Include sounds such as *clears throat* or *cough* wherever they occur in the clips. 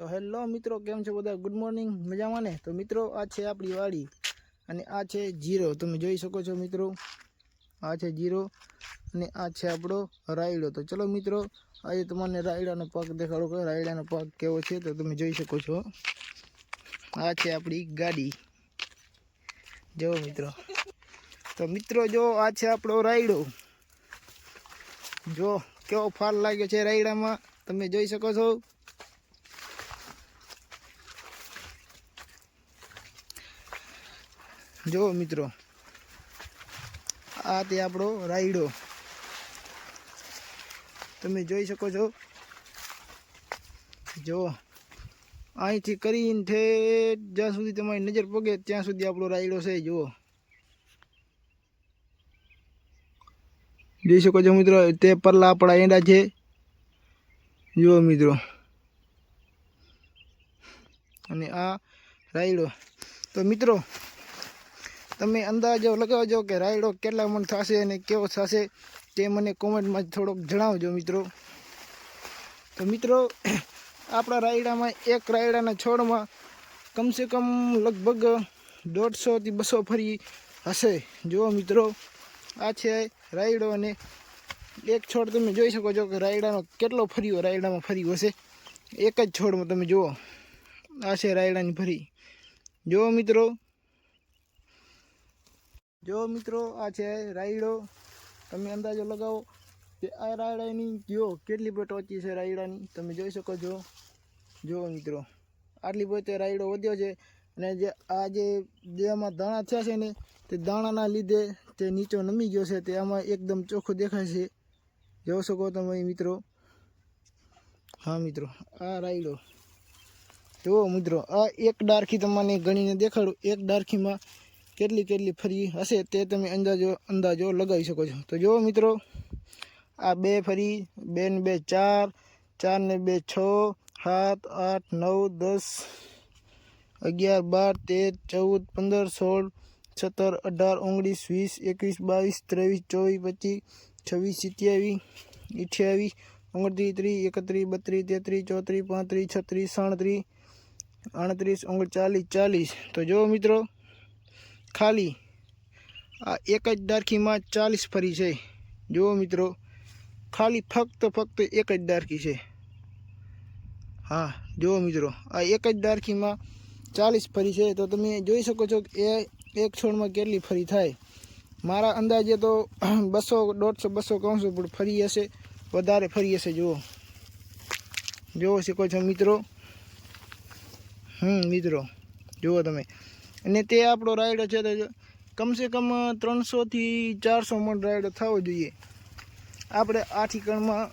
તો હેલો મિત્રો, કેમ છો બધા? ગુડ મોર્નિંગ મજામાં ને? તો મિત્રો, આ છે આપણી વાડી અને આ છે જીરો. તમે જોઈ શકો છો મિત્રો, આ છે જીરો અને આ છે આપણો રાયડો. તો ચલો મિત્રો, આજે તમને રાયડાનો પાક દેખાડો કે રાયડાનો પાક કેવો છે તો તમે જોઈ શકો છો. આ છે આપણી ગાડી. જો મિત્રો. તો મિત્રો, જો આ છે આપણો રાયડો. જો, કેવો ફાલ લાગ્યો છે રાયડામાં. તમે જોઈ શકો છો. જો મિત્રો, આ તે આપણો રાયડો. તમે જોઈ શકો છો. જો, અહીંથી કરીને ઠેઠ જ્યાં સુધી તમારી નજર પગે ત્યાં સુધી આપણો રાયડો છે, જુઓ. જોઈ શકો છો મિત્રો, તે પરલા આપણા એંડા છે. જુઓ મિત્રો. અને આ રાયડો. તો મિત્રો તમે અંદાજો લગાવજો કે રાયડો કેટલા મણ થશે અને કેવો થશે તે મને કોમેન્ટમાં થોડોક જણાવજો, મિત્રો. તો મિત્રો, *clears throat* આપણા રાયડામાં એક રાયડાના છોડમાં કમસે કમ લગભગ દોઢસોથી બસો ફરી હશે. જુઓ મિત્રો, આ છે રાયડો અને એક છોડ તમે જોઈ શકો છો કે રાયડાનો કેટલો ફર્યો, રાયડામાં ફર્યો હશે. એક જ છોડમાં તમે જુઓ, આ છે રાયડાની ફરી. જુઓ મિત્રો જો મિત્રો, આ છે રાયડો. તમે અંદાજો લગાવો કે આ રાયડાની જો કેટલી પણ ટોચી છે રાયડાની? તમે જોઈ શકો છો. જુઓ મિત્રો, આટલી પોતે રાયડો વધ્યો છે અને જે આ જે દેહમાં દાણા થયા છે ને, તે દાણાના લીધે તે નીચો નમી ગયો છે. તે આમાં એકદમ ચોખ્ખું દેખાય છે. જોઈ શકો તમે મિત્રો. હા મિત્રો, આ રાયડો. જુઓ મિત્રો, આ એક ડારખી તમને ગણીને દેખાડું. એક ડારખીમાં કેટલી કેટલી ફરી હશે તે તમે અંદાજો અંદાજો લગાવી શકો છો. તો જુઓ મિત્રો, આ બે ફરી, બે ને બે ચાર ચાર ને બે છ, સાત, આઠ, નવ, દસ, અગિયાર, બાર, તેર, ચૌદ, પંદર, સોળ, સત્તર, અઢાર, ઓગણીસ, વીસ, એકવીસ, બાવીસ, ત્રેવીસ, ચોવીસ, પચીસ, છવ્વીસ, સિત્યાવીસ, અઠ્યાવીસ, ઓગણત્રીસ, ત્રીસ, એકત્રીસ, બત્રીસ, તેત્રીસ, ચોત્રીસ, પાંત્રીસ, છત્રીસ, સાડત્રીસ, આડત્રીસ, ઓગણચાલીસ, ચાલીસ. તો જુઓ મિત્રો ખાલી. આ એક જ ડારખીમાં ચાલીસ ફરી છે. જુઓ મિત્રો, ખાલી ફક્ત ફક્ત એક જ ડારખી છે. હા, જુઓ મિત્રો, આ એક જ ડારખીમાં ચાલીસ ફરી છે. તો તમે જોઈ શકો છો કે એ એક છોડમાં કેટલી ફરી થાય. મારા અંદાજે તો *clears throat* બસો, દોઢસો, બસો ત્રણસો પણ ફરી હશે. વધારે ફરી હશે, જુઓ. જોવો શકો છો મિત્રો. હમ, મિત્રો, જુઓ તમે. અને તે આપણો રાયડો છે તો કમસે કમ ત્રણસોથી ચારસો મણ રાયડો થવો જોઈએ. આપણે આઠ એકડમાં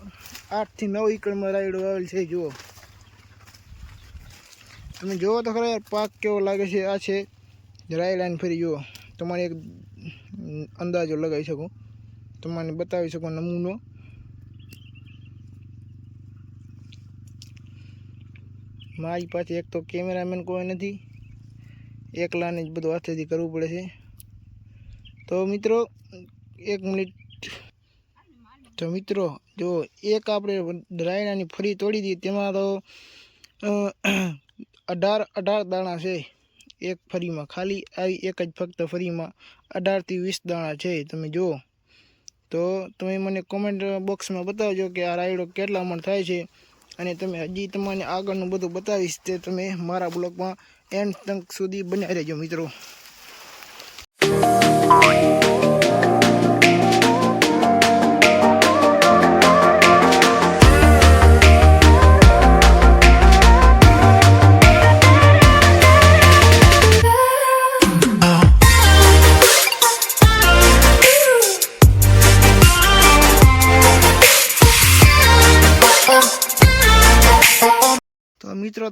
આઠથી નવ એકડમાં રાયડો આવેલ છે, જુઓ. તમે જુઓ તો ખરા પાક કેવો લાગે છે, આ છે. રાયડાની ફરી જુઓ. તમારે એક અંદાજો લગાવી શકું. તમને બતાવી શકો નમૂનો. મારી પાસે એક તો કેમેરામેન કોઈ નથી. એકલાને જ બધું હાથેથી કરવું પડે છે. તો મિત્રો, એક મિનિટ. તો મિત્રો, જો એક આપણે રાયણાની ફરી તોડી દીધી, તેમાં તો અઢાર અઢાર દાણા છે. એક ફરીમાં ખાલી, આવી એક જ ફક્ત ફરીમાં અઢારથી વીસ દાણા છે. તમે જુઓ. તો તમે મને કોમેન્ટ બોક્સમાં બતાવજો કે આ રાયડો કેટલા મણ થાય છે. અને તમે હજી તમને આગળનું બધું બતાવીશ તે તમે મારા બ્લોગમાં એન્ડ સુધી બન્યા રહેજો મિત્રો.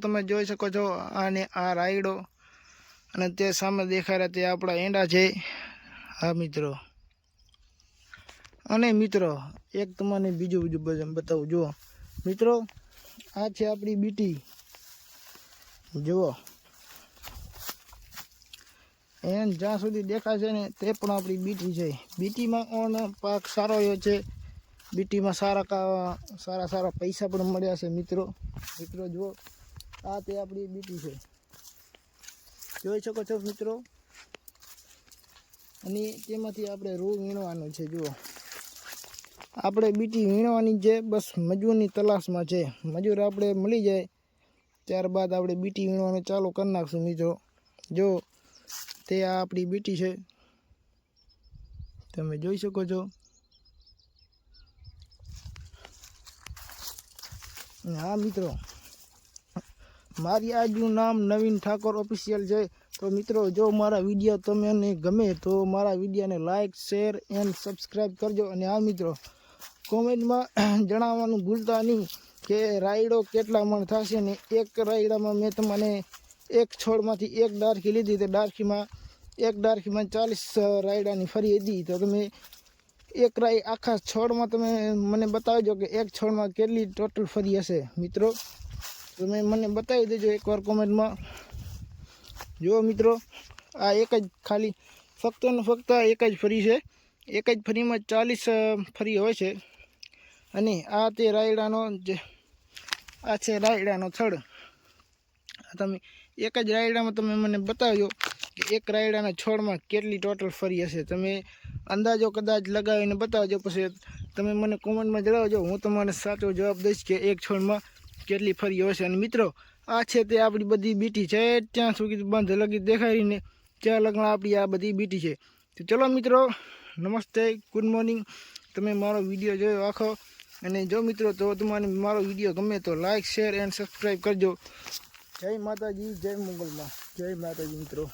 તમે જોઈ શકો છો આને આ રાયડો અને તે સામે દેખાય રહ્યા તે આપણા એંડા છે. હા, મિત્રો. અને મિત્રો, એક તમને બીજું બીજું બતાવું. જુઓ. મિત્રો, આ છે આપણી બીટી. જુઓ. એન જ્યાં સુધી દેખાશે ને તે પણ આપણી બીટી છે. બીટીમાં પણ પાક સારો રહ્યો છે. બીટીમાં સારા સારા સારા પૈસા પણ મળ્યા છે, મિત્રો. મિત્રો, જુઓ. આ તે આપણી બીટી છે. જોઈ શકો છો મિત્રો? અને તેમાંથી આપણે રૂ વીણવાનું છે, જુઓ. આપણે બીટી વીણવાની છે, બસ મજૂરની તલાશમાં છે. મજૂર આપણે મળી જાય, ત્યારબાદ આપણે બીટી વીણવાનું ચાલુ કરી નાખશું મિત્રો. જો તે આ આપણી બીટી છે. તમે જોઈ શકો છો. આ મિત્રો મારી આજનું નામ નવીન ઠાકોર ઓફિશિયલ છે. તો મિત્રો, જો મારા વીડિયો તમને ગમે તો મારા વિડીયોને લાઇક શેર એન્ડ સબસ્ક્રાઈબ કરજો. અને આ મિત્રો, કોમેન્ટમાં *clears throat* જણાવવાનું ભૂલતા નહીં કે રાયડો કેટલા મણ થશે ને એક રાયડામાં મેં તમને એક છોડમાંથી એક ડારખી લીધી. તો ડારખીમાં એક ડારખીમાં ચાલીસ રાયડાની ફરી હતી. તો તમે એક રાય આખા છોડમાં તમે મને બતાવજો કે એક છોડમાં કેટલી ટોટલ ફરી હશે. મિત્રો તમે મને બતાવી દેજો એકવાર કોમેન્ટમાં. જુઓ મિત્રો, આ એક જ ખાલી, ફક્ત ને ફક્ત એક જ ફરી છે. એક જ ફરીમાં ચાલીસ ફરી હોય છે. અને આ તે રાયડાનો જે, આ છે રાયડાનો થડ. તમે, એક જ રાયડામાં તમે મને બતાવજો કે એક રાયડાના છોડમાં કેટલી ટોટલ ફરી હશે. તમે અંદાજો કદાચ લગાવીને બતાવજો પછી તમે મને કોમેન્ટમાં જણાવજો. હું તમને સાચો જવાબ દઈશ કે એક છોડમાં કેટલી ફરી હશે અને મિત્રો, આ છે તે આપણી બધી બીટી છે. ત્યાં સુધી બંધ લગી દેખાડીને ત્યાં લગ્ન આપણી આ બધી બીટી છે. તો ચલો મિત્રો, નમસ્તે, ગુડ મોર્નિંગ. તમે મારો વીડિયો જોયો આખો. અને જો મિત્રો, તો તમને મારો વીડિયો ગમે તો લાઇક શેર, એન્ડ સબસ્ક્રાઈબ કરજો. જય માતાજી, જય મંગલમાં. જય માતાજી મિત્રો.